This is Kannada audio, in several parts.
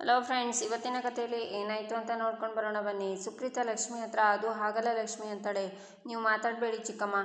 ಹಲೋ ಫ್ರೆಂಡ್ಸ್ ಇವತ್ತಿನ ಕಥೆಯಲ್ಲಿ ಏನಾಯಿತು ಅಂತ ನೋಡ್ಕೊಂಡು ಬರೋಣ ಬನ್ನಿ. ಸುಪ್ರೀತಾ ಲಕ್ಷ್ಮಿ ಹತ್ರ ಅದು ಹಾಗಲ್ಲ ಲಕ್ಷ್ಮಿ ಅಂತಾಳೆ ನೀವು ಮಾತಾಡಬೇಡಿ ಚಿಕ್ಕಮ್ಮ.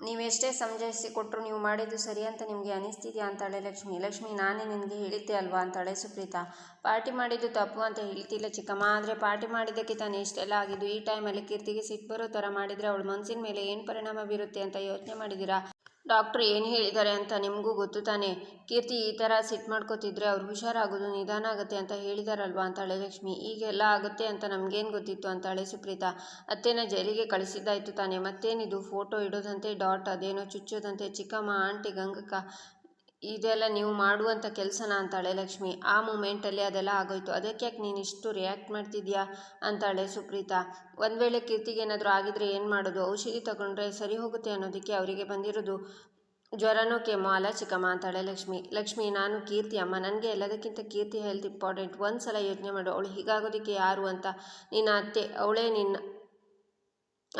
ನೀವೆಷ್ಟೇ ಸಮಜಾಯಿಸಿ ಕೊಟ್ಟರು ನೀವು ಮಾಡಿದ್ದು ಸರಿ ಅಂತ ನಿಮಗೆ ಅನಿಸ್ತಿದೆಯಾ ಅಂತಾಳೆ ಲಕ್ಷ್ಮಿ. ಲಕ್ಷ್ಮಿ, ನಾನೇ ನಿನಗೆ ಹೇಳಿದ್ದೆ ಅಲ್ವಾ ಅಂತಾಳೆ ಸುಪ್ರೀತಾ ಪಾರ್ಟಿ ಮಾಡಿದ್ದು ತಪ್ಪು ಅಂತ ಹೇಳ್ತಿಲ್ಲ ಚಿಕ್ಕಮ್ಮ. ಆದರೆ ಪಾರ್ಟಿ ಮಾಡಿದ್ದಕ್ಕೆ ತಾನೇ ಇಷ್ಟೆಲ್ಲ ಆಗಿದ್ದು. ಈ ಟೈಮಲ್ಲಿ ಕೀರ್ತಿಗೆ ಸಿಟ್ಟು ಬರೋ ಥರ ಮಾಡಿದರೆ ಅವಳು ಮನಸ್ಸಿನ ಮೇಲೆ ಏನು ಪರಿಣಾಮ ಬೀರುತ್ತೆ ಅಂತ ಯೋಚನೆ ಮಾಡಿದ್ದೀರಾ? ಡಾಕ್ಟ್ರು ಏನು ಹೇಳಿದ್ದಾರೆ ಅಂತ ನಿಮಗೂ ಗೊತ್ತು ತಾನೆ? ಕೀರ್ತಿ ಈ ಥರ ಸಿಟ್ಟು ಮಾಡ್ಕೋತಿದ್ರೆ ಅವ್ರು ಹುಷಾರಾಗೋದು ನಿಧಾನ ಆಗುತ್ತೆ ಅಂತ ಹೇಳಿದಾರಲ್ವಾ ಅಂತಾಳೆ ಲಕ್ಷ್ಮಿ. ಈಗೆಲ್ಲ ಆಗುತ್ತೆ ಅಂತ ನಮಗೇನು ಗೊತ್ತಿತ್ತು ಅಂತಾಳೆ ಸುಪ್ರೀತಾ. ಅತ್ತೆನ ಜೈಲಿಗೆ ಕಳಿಸಿದ್ದಾಯ್ತು ತಾನೆ. ಮತ್ತೇನಿದು? ಫೋಟೋ ಇಡೋದಂತೆ, ಡಾಟ್ ಅದೇನೋ ಚುಚ್ಚೋದಂತೆ, ಚಿಕ್ಕಮ್ಮ, ಆಂಟಿ, ಗಂಗಕ್ಕ. ಇದೆಲ್ಲ ನೀವು ಮಾಡುವಂಥ ಕೆಲಸನ ಅಂತಾಳೆ ಲಕ್ಷ್ಮಿ. ಆ ಮೂಮೆಂಟಲ್ಲಿ ಅದೆಲ್ಲ ಆಗೋಯ್ತು. ಅದಕ್ಕೆ ಯಾಕೆ ನೀನು ಇಷ್ಟು ರಿಯಾಕ್ಟ್ ಮಾಡ್ತಿದ್ಯಾ ಅಂತಾಳೆ ಸುಪ್ರೀತಾ. ಒಂದು ವೇಳೆ ಕೀರ್ತಿಗೆ ಏನಾದರೂ ಆಗಿದ್ರೆ ಏನು ಮಾಡೋದು? ಔಷಧಿ ತಗೊಂಡ್ರೆ ಸರಿ ಹೋಗುತ್ತೆ ಅನ್ನೋದಕ್ಕೆ ಅವರಿಗೆ ಬಂದಿರೋದು ಜ್ವರನೋ ಕೆಮ್ಮೋ ಅಲ್ಲ ಚಿಕ್ಕಮ್ಮ ಅಂತಾಳೆ ಲಕ್ಷ್ಮಿ. ಲಕ್ಷ್ಮಿ, ನಾನು ಕೀರ್ತಿ ಅಮ್ಮ. ನನಗೆ ಎಲ್ಲದಕ್ಕಿಂತ ಕೀರ್ತಿ ಹೆಲ್ತ್ ಇಂಪಾರ್ಟೆಂಟ್. ಒಂದು ಸಲ ಯೋಚನೆ ಮಾಡು. ಅವಳು ಹೀಗಾಗೋದಕ್ಕೆ ಯಾರು ಅಂತ? ನಿನ್ನ ಅತ್ತೆ, ಅವಳೇ ನಿನ್ನ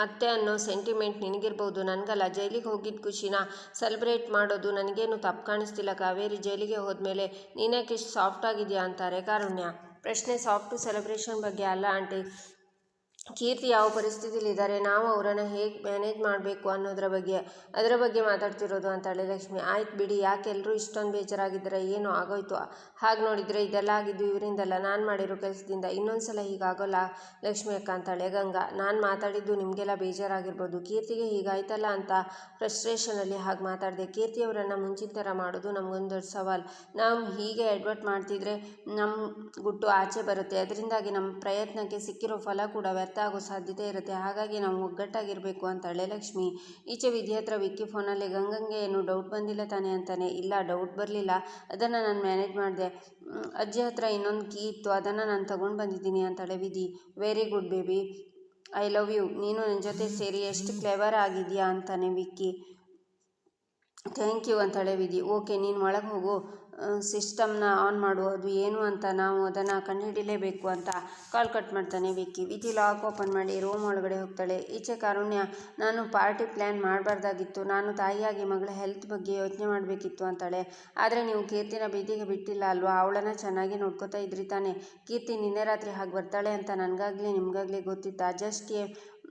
ಅತ್ತೆ ಅನ್ನೋ ಸೆಂಟಿಮೆಂಟ್ ನಿನಗಿರ್ಬೋದು. ನನಗಲ್ಲ, ಜೈಲಿಗೆ ಹೋಗಿದ್ದ ಖುಷಿನ ಸೆಲೆಬ್ರೇಟ್ ಮಾಡೋದು ನನಗೇನು ತಪ್ಪು ಕಾಣಿಸ್ತಿಲ್ಲ. ಕಾವೇರಿ ಜೈಲಿಗೆ ಹೋದ್ಮೇಲೆ ನೀನ್ಯಾಕೆ ಇಷ್ಟು ಸಾಫ್ಟ್ ಆಗಿದೆಯಾ ಅಂತಾರೆ ಕಾರುಣ್ಯ. ಪ್ರಶ್ನೆ ಸಾಫ್ಟು ಸೆಲೆಬ್ರೇಷನ್ ಬಗ್ಗೆ ಅಲ್ಲ ಆಂಟಿ. ಕೀರ್ತಿ ಯಾವ ಪರಿಸ್ಥಿತಿಯಲ್ಲಿ ಇದ್ದಾರೆ ನಾವು ಅವರನ್ನು ಹೇಗೆ ಮ್ಯಾನೇಜ್ ಮಾಡಬೇಕು ಅನ್ನೋದ್ರ ಬಗ್ಗೆ, ಅದರ ಬಗ್ಗೆ ಮಾತಾಡ್ತಿರೋದು ಅಂತಾಳೆ ಲಕ್ಷ್ಮಿ. ಆಯ್ತು ಬಿಡಿ, ಯಾಕೆ ಎಲ್ಲರೂ ಇಷ್ಟೊಂದು ಬೇಜಾರಾಗಿದ್ದಾರೆ, ಏನು ಆಗೋಯ್ತು. ಹಾಗೆ ನೋಡಿದರೆ ಇದೆಲ್ಲ ಆಗಿದ್ದು ಇವರಿಂದಲ್ಲ, ನಾನು ಮಾಡಿರೋ ಕೆಲಸದಿಂದ. ಇನ್ನೊಂದು ಸಲ ಹೀಗಾಗೋಲ್ಲ ಲಕ್ಷ್ಮಿ ಅಕ್ಕ ಅಂತಾಳೆ ಗಂಗಾ. ನಾನು ಮಾತಾಡಿದ್ದು ನಿಮಗೆಲ್ಲ ಬೇಜಾರಾಗಿರ್ಬೋದು. ಕೀರ್ತಿಗೆ ಹೀಗಾಯ್ತಲ್ಲ ಅಂತ ಫ್ರಸ್ಟ್ರೇಷನಲ್ಲಿ ಹಾಗೆ ಮಾತಾಡಿದೆ. ಕೀರ್ತಿಯವರನ್ನು ಮುಂಚಿನ ಥರ ಮಾಡೋದು ನಮಗೊಂದು ದೊಡ್ಡ ಸವಾಲು. ನಾವು ಹೀಗೆ ಅಡ್ವರ್ಟ್ ಮಾಡ್ತಿದ್ರೆ ನಮ್ಮ ಗುಟ್ಟು ಆಚೆ ಬರುತ್ತೆ. ಅದರಿಂದಾಗಿ ನಮ್ಮ ಪ್ರಯತ್ನಕ್ಕೆ ಸಿಕ್ಕಿರೋ ಫಲ ಕೂಡ ವ್ಯರ್ಥ ಆಗೋ ಸಾಧ್ಯತೆ ಇರುತ್ತೆ. ಹಾಗಾಗಿ ನಾವು ಒಗ್ಗಟ್ಟಾಗಿರಬೇಕು ಅಂತಾಳೆ ಲಕ್ಷ್ಮಿ. ಈಚೆ ವಿಧಿ ಹತ್ರ ವಿಕ್ಕಿ ಫೋನಲ್ಲಿ ಗಂಗಂಗೆ ಏನು ಡೌಟ್ ಬಂದಿಲ್ಲ ತಾನೆ ಅಂತಾನೆ. ಇಲ್ಲ ಡೌಟ್ ಬರಲಿಲ್ಲ. ಅದನ್ನು ನಾನು ಮ್ಯಾನೇಜ್ ಮಾಡಿದೆ. ಅಜ್ಜಿ ಹತ್ರ ಇನ್ನೊಂದು ಕೀ ಇತ್ತು. ಅದನ್ನು ನಾನು ತಗೊಂಡು ಬಂದಿದ್ದೀನಿ ಅಂತಾಳೆ Vidhi. Very good baby I love you ನೀನು ನನ್ನ ಜೊತೆ ಸೇರಿ ಎಷ್ಟು ಕ್ಲೆವರ್ ಆಗಿದೆಯಾ ಅಂತಾನೆ ವಿಕ್ಕಿ. ಥ್ಯಾಂಕ್ ಯು ಅಂತಾಳೆ ವಿಧಿ. ಓಕೆ ನೀನು ಒಳಗೆ ಹೋಗು. ಸಿಸ್ಟಮ್ನ ಆನ್ ಮಾಡು ಅದು ಏನು ಅಂತ ನಾವು ಅದನ್ನು ಕಂಡುಹಿಡಿಲೇಬೇಕು ಅಂತ ಕಾಲ್ ಕಟ್ ಮಾಡ್ತಾನೆ ವಿಕ್ಕಿ. ವಿಧಿ ಲಾಕ್ ಓಪನ್ ಮಾಡಿ ರೂಮ್ ಒಳಗಡೆ ಹೋಗ್ತಾಳೆ. ಈಚೆ ಕಾರುಣ್ಯ, ನಾನು ಪಾರ್ಟಿ ಪ್ಲ್ಯಾನ್ ಮಾಡಬಾರ್ದಾಗಿತ್ತು. ನಾನು ತಾಯಿಯಾಗಿ ಮಗಳ ಹೆಲ್ತ್ ಬಗ್ಗೆ ಯೋಚನೆ ಮಾಡಬೇಕಿತ್ತು ಅಂತಾಳೆ. ಆದರೆ ನೀವು ಕೀರ್ತಿನ ಬೀದಿಗೆ ಬಿಟ್ಟಿಲ್ಲ ಅಲ್ವಾ? ಅವಳನ್ನು ಚೆನ್ನಾಗಿ ನೋಡ್ಕೋತಾ ಇದ್ರಿ ತಾನೆ. ಕೀರ್ತಿ ನಿನ್ನೆ ರಾತ್ರಿ ಹಾಗೆ ಬರ್ತಾಳೆ ಅಂತ ನನಗಾಗಲಿ, ನಿಮಗಾಗಲಿ ಗೊತ್ತಿತ್ತಾ? ಜಸ್ಟ್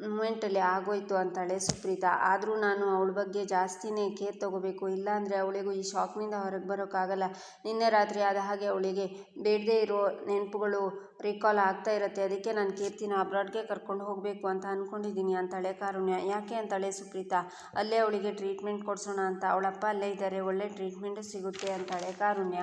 ಮೂಮೆಂಟಲ್ಲಿ ಆಗೋಯಿತು ಅಂತಾಳೆ ಸುಪ್ರೀತಾ. ಆದರೂ ನಾನು ಅವಳ ಬಗ್ಗೆ ಜಾಸ್ತಿನೇ ಕೇರ್ ತೊಗೋಬೇಕು. ಇಲ್ಲಾಂದರೆ ಅವಳಿಗೂ ಈ ಶಾಕ್ನಿಂದ ಹೊರಗೆ ಬರೋಕ್ಕಾಗಲ್ಲ. ನಿನ್ನೆ ರಾತ್ರಿ ಆದ ಹಾಗೆ ಅವಳಿಗೆ ಬೇಡದೇ ಇರೋ ನೆನಪುಗಳು ರಿಕಾಲ್ ಆಗ್ತಾ ಇರುತ್ತೆ. ಅದಕ್ಕೆ ನಾನು ಕೀರ್ತಿನ ಅಬ್ರಾಡ್ಗೆ ಕರ್ಕೊಂಡು ಹೋಗಬೇಕು ಅಂತ ಅಂದ್ಕೊಂಡಿದ್ದೀನಿ ಅಂತಾಳೆ ಕಾರುಣ್ಯ. ಯಾಕೆ ಅಂತಾಳೆ ಸುಪ್ರೀತಾ? ಅಲ್ಲೇ ಅವಳಿಗೆ ಟ್ರೀಟ್ಮೆಂಟ್ ಕೊಡಿಸೋಣ ಅಂತ. ಅವಳಪ್ಪ ಅಲ್ಲೇ ಇದ್ದಾರೆ. ಒಳ್ಳೆ ಟ್ರೀಟ್ಮೆಂಟು ಸಿಗುತ್ತೆ ಅಂತಾಳೆ ಕಾರುಣ್ಯ.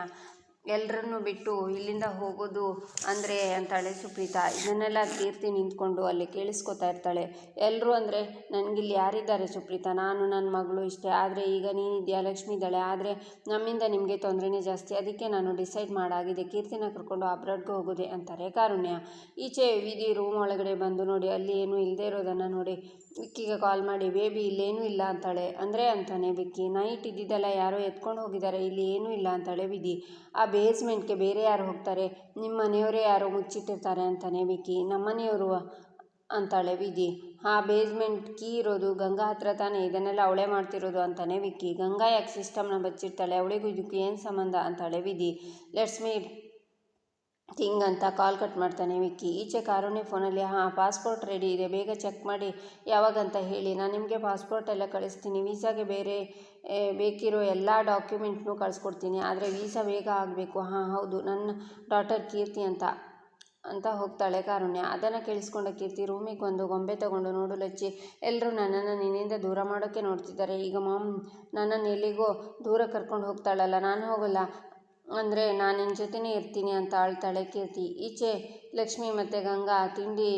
ಎಲ್ಲರನ್ನು ಬಿಟ್ಟು ಇಲ್ಲಿಂದ ಹೋಗೋದು ಅಂದರೆ ಅಂತಾಳೆ ಸುಪ್ರೀತಾ. ಇದನ್ನೆಲ್ಲ ಕೀರ್ತಿ ನಿಂತ್ಕೊಂಡು ಅಲ್ಲಿ ಕೇಳಿಸ್ಕೊತಾ ಇರ್ತಾಳೆ. ಎಲ್ಲರೂ ಅಂದರೆ, ನನಗಿಲ್ಲಿ ಯಾರಿದ್ದಾರೆ ಸುಪ್ರೀತಾ? ನಾನು ನನ್ನ ಮಗಳು ಇಷ್ಟೇ. ಆದರೆ ಈಗ ನೀನಿದೆಯಾ? ಲಕ್ಷ್ಮಿ ಇದ್ದಾಳೆ. ಆದರೆ ನಮ್ಮಿಂದ ನಿಮಗೆ ತೊಂದರೆನೇ ಜಾಸ್ತಿ. ಅದಕ್ಕೆ ನಾನು ಡಿಸೈಡ್ ಮಾಡಾಗಿದೆ. ಕೀರ್ತಿನ ಕರ್ಕೊಂಡು ಅಬ್ರಾಡ್ಗೆ ಹೋಗೋದೆ ಅಂತಾರೆ ಕಾರುಣ್ಯ. ಈಚೆ ವಿಧಿ ರೂಮ್ ಒಳಗಡೆ ಬಂದು ನೋಡಿ, ಅಲ್ಲಿ ಏನೂ ಇಲ್ಲದೆ ಇರೋದನ್ನು ನೋಡಿ, ವಿಕ್ಕಿಗೆ ಕಾಲ್ ಮಾಡಿ, ಬೇಬಿ, ಇಲ್ಲೇನೂ ಇಲ್ಲ ಅಂತಾಳೆ. ಅಂದರೆ ಅಂತಾನೆ, ವಿಕ್ಕಿ, ನೈಟ್ ಇದ್ದಿದ್ದೆಲ್ಲ ಯಾರೋ ಎತ್ಕೊಂಡು ಹೋಗಿದ್ದಾರೆ. ಇಲ್ಲಿ ಏನೂ ಇಲ್ಲ ಅಂತಾಳೆ ವಿಧಿ. ಆ ಬೇಸ್ಮೆಂಟ್ಗೆ ಬೇರೆ ಯಾರು ಹೋಗ್ತಾರೆ? ನಿಮ್ಮ ಮನೆಯವರೇ ಯಾರೋ ಮುಚ್ಚಿಟ್ಟಿರ್ತಾರೆ ಅಂತಾನೆ ವಿಕ್ಕಿ ನಮ್ಮನೆಯವರು ಅಂತಾಳೆ ವಿಧಿ ಆ ಬೇಸ್ಮೆಂಟ್ ಕೀ ಇರೋದು ಗಂಗಾ ಹತ್ರ ತಾನೇ, ಇದನ್ನೆಲ್ಲ ಅವಳೇ ಮಾಡ್ತಿರೋದು ಅಂತಾನೆ ವಿಕ್ಕಿ ಗಂಗಾ ಯಾಕೆ ಸಿಸ್ಟಮ್ನ ಬಚ್ಚಿರ್ತಾಳೆ ಅವಳಿಗೂ ಇದಕ್ಕೆ ಏನು ಸಂಬಂಧ? ಅಂತಾಳೆ ವಿಧಿ. ಲೆಟ್ಸ್ ಮೀಟ್ ಥಿಂಗ್ ಅಂತ ಕಾಲ್ ಕಟ್ ಮಾಡ್ತಾನೆ ವಿಕ್ಕಿ. ಈಚೆ ಕಾರುಣ್ಯ ಫೋನಲ್ಲಿ ಹಾಂ ಪಾಸ್ಪೋರ್ಟ್ ರೆಡಿ ಇದೆ, ಬೇಗ ಚೆಕ್ ಮಾಡಿ. ಯಾವಾಗಂತ ಹೇಳಿ, ನಾನು ನಿಮಗೆ ಪಾಸ್ಪೋರ್ಟ್ ಎಲ್ಲ ಕಳಿಸ್ತೀನಿ. ವೀಸಾಗೆ ಬೇರೆ ಬೇಕಿರೋ ಎಲ್ಲ ಡಾಕ್ಯುಮೆಂಟ್ನೂ ಕಳಿಸ್ಕೊಡ್ತೀನಿ. ಆದರೆ ವೀಸಾ ಬೇಗ ಆಗಬೇಕು. ಹಾಂ, ಹೌದು, ನನ್ನ ಡಾಟರ್ ಕೀರ್ತಿ ಅಂತ ಅಂತ ಹೋಗ್ತಾಳೆ ಕಾರುಣ್ಯ. ಅದನ್ನು ಕೇಳಿಸ್ಕೊಂಡ ಕೀರ್ತಿ ರೂಮಿಗೆ ಬಂದು ಗೊಂಬೆ ತಗೊಂಡು ನೋಡು ಲಚ್ಚಿ ಎಲ್ಲರೂ ನನ್ನನ್ನು ನಿನ್ನಿಂದ ದೂರ ಮಾಡೋಕ್ಕೆ ನೋಡ್ತಿದ್ದಾರೆ. ಈಗ ಮಾಮ್ ನನ್ನನ್ನು ಎಲ್ಲಿಗೋ ದೂರ ಕರ್ಕೊಂಡು ಹೋಗ್ತಾಳಲ್ಲ. ನಾನು ಹೋಗಲ್ಲ. ಅಂದರೆ ನಾನು ನಿನ್ನ ಜೊತೆನೇ ಇರ್ತೀನಿ ಅಂತ ಅಳ್ತಾಳೆ ಕೀರ್ತಿ ಈಚೆ ಲಕ್ಷ್ಮಿ ಮತ್ತು ಗಂಗಾ ತಿಂಡಿ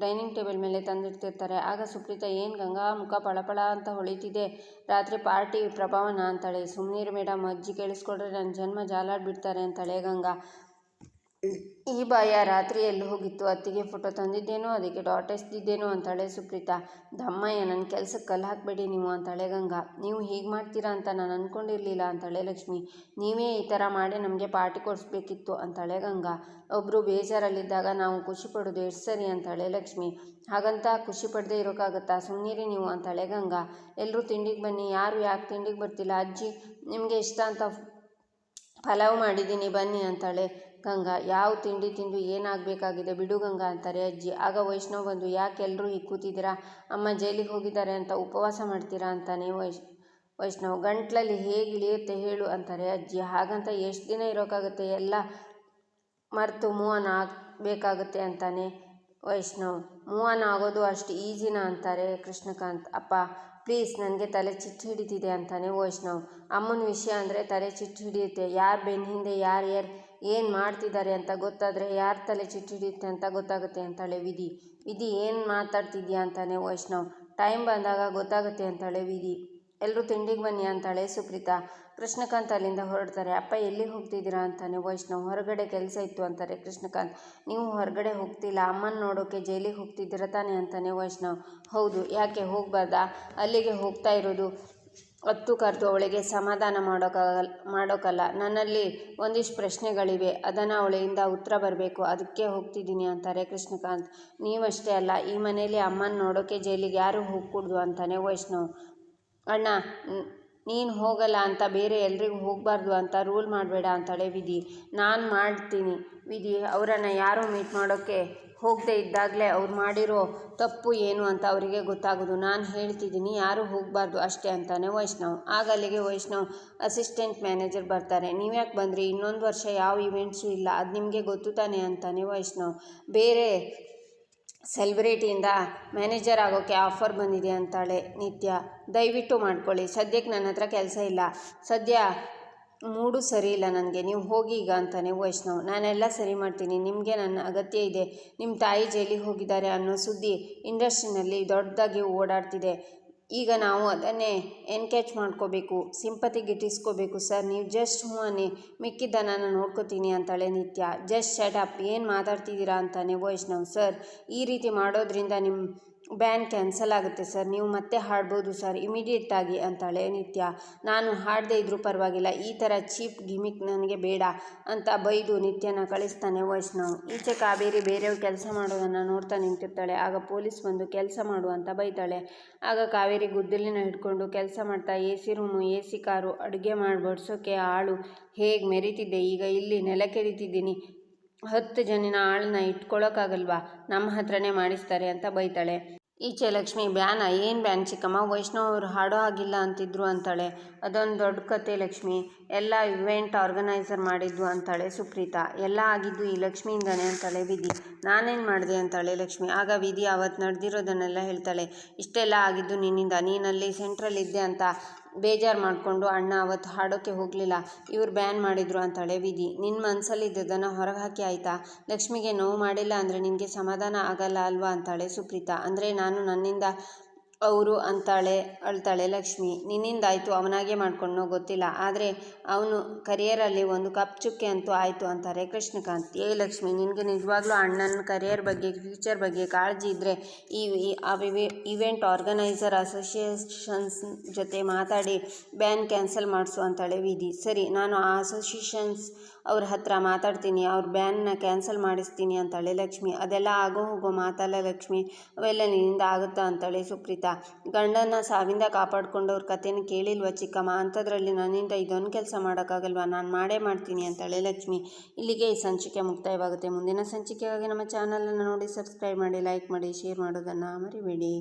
ಡೈನಿಂಗ್ ಟೇಬಲ್ ಮೇಲೆ ತಂದಿಡ್ತಿರ್ತಾರೆ. ಆಗ ಸುಪ್ರೀತಾ ಏನು ಗಂಗಾ, ಮುಖ ಪಳಪಳ ಅಂತ ಹೊಳಿತಿದೆ. ರಾತ್ರಿ ಪಾರ್ಟಿ ಪ್ರಭಾವನ? ಅಂತಾಳೆ. ಸುಮ್ಮನಿರು ಮೇಡಮ್ ಅಜ್ಜಿ ಕೇಳಿಸ್ಕೊಂಡ್ರೆ ನನ್ನ ಜನ್ಮ ಜಾಲಾಡ್ಬಿಡ್ತಾರೆ ಅಂತಾಳೆ ಗಂಗಾ. ಈ ಬಾಯ ರಾತ್ರಿ ಎಲ್ಲಿ ಹೋಗಿತ್ತು. ಅತ್ತಿಗೆ ಫೋಟೋ ತಂದಿದ್ದೇನೋ, ಅದಕ್ಕೆ ಡಾಟ್ ಎಸ್ದಿದ್ದೇನೋ ಅಂತಾಳೆ ಸುಪ್ರೀತಾ. ದಮ್ಮಯ್ಯ ನನ್ನ ಕೆಲಸಕ್ಕೆ ಕಲ್ಲು ಹಾಕಬೇಡಿ ನೀವು ಅಂತಾಳೆ ಗಂಗಾ. ನೀವು ಹೀಗೆ ಮಾಡ್ತೀರಾ ಅಂತ ನಾನು ಅಂದ್ಕೊಂಡಿರಲಿಲ್ಲ ಅಂತಾಳೆ ಲಕ್ಷ್ಮಿ. ನೀವೇ ಈ ಥರ ಮಾಡಿ ನಮಗೆ ಪಾರ್ಟಿ ಕೊಡಿಸ್ಬೇಕಿತ್ತು ಅಂತಾಳೆ ಗಂಗಾ. ಒಬ್ಬರು ಬೇಜಾರಲ್ಲಿದ್ದಾಗ ನಾವು ಖುಷಿ ಪಡೋದು ಎಷ್ಟು ಸರಿ ಅಂತಾಳೆ ಲಕ್ಷ್ಮಿ. ಹಾಗಂತ ಖುಷಿ ಪಡದೆ ಇರೋಕ್ಕಾಗತ್ತಾ ಸುಮ್ಮನಿರಿ ನೀವು ಅಂತಾಳೆ ಗಂಗಾ. ಎಲ್ಲರೂ ತಿಂಡಿಗೆ ಬನ್ನಿ. ಯಾರು ಯಾಕೆ ತಿಂಡಿಗೆ ಬರ್ತಿಲ್ಲ? ಅಜ್ಜಿ, ನಿಮಗೆ ಇಷ್ಟ ಅಂತ ಪಲಾವ್ ಮಾಡಿದ್ದೀನಿ, ಬನ್ನಿ ಅಂತಾಳೆ ಗಂಗಾ, ಯಾವ ತಿಂಡಿ ತಿಂದು ಏನಾಗಬೇಕಾಗಿದೆ ಬಿಡು ಗಂಗಾ ಅಂತಾರೆ ಅಜ್ಜಿ. ಆಗ ವೈಷ್ಣವ್ ಬಂದು, ಯಾಕೆ ಎಲ್ಲರೂ ಹೀಗೆ ಕೂತಿದ್ದೀರಾ? ಅಮ್ಮ ಜೈಲಿಗೆ ಹೋಗಿದ್ದಾರೆ ಅಂತ ಉಪವಾಸ ಮಾಡ್ತೀರಾ ಅಂತಾನೆ ವೈಶ್ ವೈಷ್ಣವ್. ಗಂಟ್ಲಲ್ಲಿ ಹೇಗೆ ಇಳಿಯುತ್ತೆ ಹೇಳು ಅಂತಾರೆ ಅಜ್ಜಿ. ಹಾಗಂತ ಎಷ್ಟು ದಿನ ಇರೋಕ್ಕಾಗುತ್ತೆ ಎಲ್ಲ ಮರೆತು ಮೂವನ ಆಗಬೇಕಾಗುತ್ತೆ ಅಂತಾನೆ ವೈಷ್ಣವ್. ಮೂವನ ಆಗೋದು ಅಷ್ಟು ಈಜಿನ ಅಂತಾರೆ ಕೃಷ್ಣಕಾಂತ್. ಅಪ್ಪ, ಪ್ಲೀಸ್ ನನಗೆ ತಲೆ ಚಿಟ್ಟು ಹಿಡಿತಿದೆ ಅಂತಾನೆ ವೈಷ್ಣವ್. ಅಮ್ಮನ ವಿಷಯ ಅಂದರೆ ತಲೆ ಚಿಟ್ಟು ಹಿಡಿಯುತ್ತೆ. ಯಾರು ಬೆನ್ನ ಹಿಂದೆ ಯಾರು ಯಾರು ಏನು ಮಾಡ್ತಿದ್ದಾರೆ ಅಂತ ಗೊತ್ತಾದರೆ ಯಾರ ತಲೆ ಚಿಟ್ಟು ಹಿಡಿಯುತ್ತೆ ಅಂತ ಗೊತ್ತಾಗುತ್ತೆ ಅಂತಾಳೆ ವಿಧಿ. ವಿಧಿ ಏನು ಮಾತಾಡ್ತಿದ್ಯಾ ಅಂತಾನೆ ವೈಷ್ಣವ್. ಟೈಮ್ ಬಂದಾಗ ಗೊತ್ತಾಗುತ್ತೆ ಅಂತಾಳೆ ವಿಧಿ. ಎಲ್ಲರೂ ತಿಂಡಿಗೆ ಬನ್ನಿ ಅಂತಾಳೆ ಸುಪ್ರೀತಾ. ಕೃಷ್ಣಕಾಂತ್ ಅಲ್ಲಿಂದ ಹೊರಡ್ತಾರೆ. ಅಪ್ಪ ಎಲ್ಲಿ ಹೋಗ್ತಿದ್ದೀರಾ ಅಂತಾನೆ ವೈಷ್ಣವ್. ಹೊರಗಡೆ ಕೆಲಸ ಇತ್ತು ಅಂತಾರೆ ಕೃಷ್ಣಕಾಂತ್. ನೀವು ಹೊರಗಡೆ ಹೋಗ್ತಿಲ್ಲ. ಅಮ್ಮನ ನೋಡೋಕೆ ಜೈಲಿಗೆ ಹೋಗ್ತಿದ್ದೀರ ತಾನೆ ಅಂತಾನೆ ವೈಷ್ಣವ್. ಹೌದು, ಯಾಕೆ ಹೋಗಬಾರ್ದಾ? ಅಲ್ಲಿಗೆ ಹೋಗ್ತಾ ಇರೋದು. ಹತ್ತು ಕರೆದು ಅವಳಿಗೆ ಸಮಾಧಾನ ಮಾಡೋಕ್ಕಾಗಲ್ಲ ಮಾಡೋಕ್ಕಲ್ಲ ನನ್ನಲ್ಲಿ ಒಂದಿಷ್ಟು ಪ್ರಶ್ನೆಗಳಿವೆ. ಅದನ್ನು ಅವಳಿಂದ ಉತ್ತರ ಬರಬೇಕು. ಅದಕ್ಕೆ ಹೋಗ್ತಿದ್ದೀನಿ ಅಂತಾರೆ ಕೃಷ್ಣಕಾಂತ್. ನೀವಷ್ಟೇ ಅಲ್ಲ, ಈ ಮನೆಯಲ್ಲಿ ಅಮ್ಮನ ನೋಡೋಕೆ ಜೈಲಿಗೆ ಯಾರೂ ಹೋಗ್ಕೂಡ್ದು ಅಂತಾನೆ ವೈಷ್ಣವ್. ಅಣ್ಣ ನೀನು ಹೋಗಲ್ಲ ಅಂತ ಬೇರೆ ಎಲ್ರಿಗೂ ಹೋಗಬಾರ್ದು ಅಂತ ರೂಲ್ ಮಾಡಬೇಡ ಅಂತಾಳೆ ವಿಧಿ. ನಾನು ಮಾಡ್ತೀನಿ ವಿಧಿ. ಅವರನ್ನು ಯಾರೂ ಮೀಟ್ ಮಾಡೋಕ್ಕೆ ಹೋಗದೆ ಇದ್ದಾಗಲೇ ಅವ್ರು ಮಾಡಿರೋ ತಪ್ಪು ಏನು ಅಂತ ಅವರಿಗೆ ಗೊತ್ತಾಗೋದು. ನಾನು ಹೇಳ್ತಿದ್ದೀನಿ, ಯಾರೂ ಹೋಗಬಾರ್ದು ಅಷ್ಟೇ ಅಂತಾನೆ ವೈಷ್ಣವ್. ಆಗ ಅಲ್ಲಿಗೆ ವೈಷ್ಣವ್ ಅಸಿಸ್ಟೆಂಟ್ ಮ್ಯಾನೇಜರ್ ಬರ್ತಾರೆ. ನೀವ್ಯಾಕೆ ಬಂದ್ರಿ? ಇನ್ನೊಂದು ವರ್ಷ ಯಾವ ಇವೆಂಟ್ಸು ಇಲ್ಲ. ಅದು ನಿಮಗೆ ಗೊತ್ತು ತಾನೆ ಅಂತಾನೆ ವೈಷ್ಣವ್. ಬೇರೆ ಸೆಲೆಬ್ರಿಟಿಯಿಂದ ಮ್ಯಾನೇಜರ್ ಆಗೋಕ್ಕೆ ಆಫರ್ ಬಂದಿದೆ ಅಂತಾಳೆ ನಿತ್ಯ. ದಯವಿಟ್ಟು ಮಾಡ್ಕೊಳ್ಳಿ. ಸದ್ಯಕ್ಕೆ ನನ್ನ ಹತ್ರ ಕೆಲಸ ಇಲ್ಲ. ಸದ್ಯ ಮೂಡು ಸರಿ ಇಲ್ಲ ನನಗೆ. ನೀವು ಹೋಗಿ ಈಗ ಅಂತಾನೆ ವೈಷ್ಣವ್. ನಾನೆಲ್ಲ ಸರಿ ಮಾಡ್ತೀನಿ. ನಿಮಗೆ ನನ್ನ ಅಗತ್ಯ ಇದೆ. ನಿಮ್ಮ ತಾಯಿ ಜೈಲಿಗೆ ಹೋಗಿದ್ದಾರೆ ಅನ್ನೋ ಸುದ್ದಿ ಇಂಡಸ್ಟ್ರಿನಲ್ಲಿ ದೊಡ್ಡದಾಗಿ ಓಡಾಡ್ತಿದೆ. ಈಗ ನಾವು ಅದನ್ನೇ ಎನ್ಕೇಜ್ ಮಾಡ್ಕೋಬೇಕು. ಸಿಂಪತಿ ಗಿಟ್ಟಿಸ್ಕೋಬೇಕು ಸರ್, ನೀವು ಜಸ್ಟ್ ಹ್ಞೂ ಅನ್ನಿ. ಮಿಕ್ಕಿದ್ದ ನಾನು ನೋಡ್ಕೋತೀನಿ ಅಂತಾಳೆ ನಿತ್ಯ. Just shut up. ಏನು ಮಾತಾಡ್ತಿದ್ದೀರಾ ಅಂತಾನೆ ವೈಷ್ಣವ್. ಸರ್, ಈ ರೀತಿ ಮಾಡೋದ್ರಿಂದ ನಿಮ್ಮ ಬ್ಯಾನ್ ಕ್ಯಾನ್ಸಲ್ ಆಗುತ್ತೆ ಸರ್. ನೀವು ಮತ್ತೆ ಹಾಡ್ಬೋದು ಸರ್. ಇಮಿಡಿಯೇಟಾಗಿ ಅಂತಾಳೆ ನಿತ್ಯ. ನಾನು ಹಾಡದೇ ಇದ್ದರೂ ಪರವಾಗಿಲ್ಲ. ಈ ಥರ ಚೀಪ್ ಗಿಮಿಕ್ ನನಗೆ ಬೇಡ ಅಂತ ಬೈದು ನಿತ್ಯನ ಕಳಿಸ್ತಾನೆ ವೈಷ್ಣವ್. ಈಚೆ ಕಾವೇರಿ ಬೇರೆಯವ್ರು ಕೆಲಸ ಮಾಡೋದನ್ನು ನೋಡ್ತಾ ನಿಂತಿರ್ತಾಳೆ. ಆಗ ಪೊಲೀಸ್ ಬಂದು ಕೆಲಸ ಮಾಡು ಅಂತ ಬೈತಾಳೆ. ಆಗ ಕಾವೇರಿ ಗುದ್ದಲಿನ ಹಿಡ್ಕೊಂಡು ಕೆಲಸ ಮಾಡ್ತಾ A C room A C car ಅಡುಗೆ ಮಾಡಿ ಬಡಿಸೋಕ್ಕೆ ಆಳು. ಹೇಗೆ ಮೆರಿತಿದ್ದೆ? ಈಗ ಇಲ್ಲಿ ನೆಲಕೆರಿತಿದ್ದೀನಿ ಹತ್ತು ಜನಿನ ಆಳನ್ನ ಇಟ್ಕೊಳ್ಳೋಕ್ಕಾಗಲ್ವಾ ನಮ್ಮ ಹತ್ರನೇ ಮಾಡಿಸ್ತಾರೆ ಅಂತ ಬೈತಾಳೆ. ಈಚೆ ಲಕ್ಷ್ಮಿ, ಬ್ಯಾನ? ಏನು ಬ್ಯಾನ್ ಚಿಕ್ಕಮ್ಮ? ವೈಷ್ಣವ್ ಅವ್ರು ಹಾಡೋ ಆಗಿಲ್ಲ ಅಂತಿದ್ರು ಅಂತಾಳೆ. ಅದೊಂದು ದೊಡ್ಡ ಕತೆ ಲಕ್ಷ್ಮಿ. ಎಲ್ಲ ಇವೆಂಟ್ ಆರ್ಗನೈಸರ್ ಮಾಡಿದ್ದು ಅಂತಾಳೆ ಸುಪ್ರೀತಾ. ಎಲ್ಲ ಆಗಿದ್ದು ಈ ಲಕ್ಷ್ಮಿಯಿಂದಾನೆ ಅಂತಾಳೆ ವಿಧಿ. ನಾನೇನು ಮಾಡಿದೆ? ಅಂತಾಳೆ ಲಕ್ಷ್ಮಿ. ಆಗ ವಿಧಿ ಅವತ್ತು ನಡೆದಿರೋದನ್ನೆಲ್ಲ ಹೇಳ್ತಾಳೆ. ಇಷ್ಟೆಲ್ಲ ಆಗಿದ್ದು ನಿನ್ನಿಂದ. ನೀನಲ್ಲಿ ಸೆಂಟ್ರಲ್ಲಿದ್ದೆ ಅಂತ. ಬೇಜಾರು ಮಾಡಿಕೊಂಡು, ಅಣ್ಣ, ಅವತ್ತು ಹಾಡೋಕ್ಕೆ ಹೋಗಲಿಲ್ಲ, ಇವ್ರು ಬ್ಯಾನ್ ಮಾಡಿದ್ರು ಅಂತಾಳೆ ವಿಧಿ. ನಿನ್ನ ಮನಸ್ಸಲ್ಲಿದ್ದದನ್ನು ಹೊರಗೆ ಹಾಕಿ ಆಯಿತಾ? ಲಕ್ಷ್ಮಿಗೆ ನೋವು ಮಾಡಿಲ್ಲ ಅಂದರೆ ನಿನಗೆ ಸಮಾಧಾನ ಆಗಲ್ಲ ಅಲ್ವಾ? ಅಂತಾಳೆ ಸುಪ್ರೀತಾ. ಅಂದರೆ ನಾನು ನನ್ನಿಂದ ಅವರು ಅಂತಾಳೆ, ಅಳ್ತಾಳೆ ಲಕ್ಷ್ಮಿ, ನಿನ್ನಿಂದಾಯಿತು ಅವನಾಗೆ ಮಾಡ್ಕೊಂಡೋ ಗೊತ್ತಿಲ್ಲ, ಆದರೆ ಅವನು ಕರಿಯರಲ್ಲಿ ಒಂದು ಕಪ್ ಚುಕ್ಕೆ ಅಂತೂ ಆಯಿತು ಅಂತಾರೆ ಕೃಷ್ಣಕಾಂತ್. ಏ ಲಕ್ಷ್ಮಿ, ನಿನಗೆ ನಿಜವಾಗ್ಲೂ ಅಣ್ಣನ ಕರಿಯರ್ ಬಗ್ಗೆ ಫ್ಯೂಚರ್ ಬಗ್ಗೆ ಕಾಳಜಿ ಇದ್ದರೆ ಈ ಇವೆಂಟ್ ಆರ್ಗನೈಸರ್ ಅಸೋಸಿಯೇಷನ್ಸ್ ಜೊತೆ ಮಾತಾಡಿ ಬ್ಯಾನ್ ಕ್ಯಾನ್ಸಲ್ ಮಾಡಿಸು ಅಂತಾಳೆ ವಿಧಿ. ಸರಿ, ನಾನು ಆ ಅಸೋಸಿಯೇಷನ್ಸ್ ಅವ್ರ ಹತ್ರ ಮಾತಾಡ್ತೀನಿ, ಅವ್ರ ಬ್ಯಾನ್ನ ಕ್ಯಾನ್ಸಲ್ ಮಾಡಿಸ್ತೀನಿ ಅಂತಾಳೆ ಲಕ್ಷ್ಮಿ. ಅದೆಲ್ಲ ಆಗೋ ಹೋಗೋ ಮಾತಲ್ಲ ಲಕ್ಷ್ಮಿ, ಅವೆಲ್ಲ ನಿನ್ನಿಂದ ಆಗುತ್ತಾ? ಅಂತಾಳೆ ಸುಪ್ರೀತಾ. ಗಂಡನ ಸಾವಿಂದ ಕಾಪಾಡ್ಕೊಂಡವ್ರ ಕಥೆನ ಕೇಳಿಲ್ವ ಚಿಕ್ಕಮ್ಮ? ಅಂಥದ್ರಲ್ಲಿ ನನ್ನಿಂದ ಇದೊಂದು ಕೆಲಸ ಮಾಡೋಕ್ಕಾಗಲ್ವಾ? ನಾನು ಮಾಡೇ ಮಾಡ್ತೀನಿ ಅಂತಾಳೆ ಲಕ್ಷ್ಮಿ. ಇಲ್ಲಿಗೆ ಈ ಸಂಚಿಕೆ ಮುಕ್ತಾಯವಾಗುತ್ತೆ. ಮುಂದಿನ ಸಂಚಿಕೆಗಾಗಿ ನಮ್ಮ ಚಾನಲನ್ನು ನೋಡಿ, ಸಬ್ಸ್ಕ್ರೈಬ್ ಮಾಡಿ, ಲೈಕ್ ಮಾಡಿ, ಶೇರ್ ಮಾಡೋದನ್ನು ಮರಿಬೇಡಿ.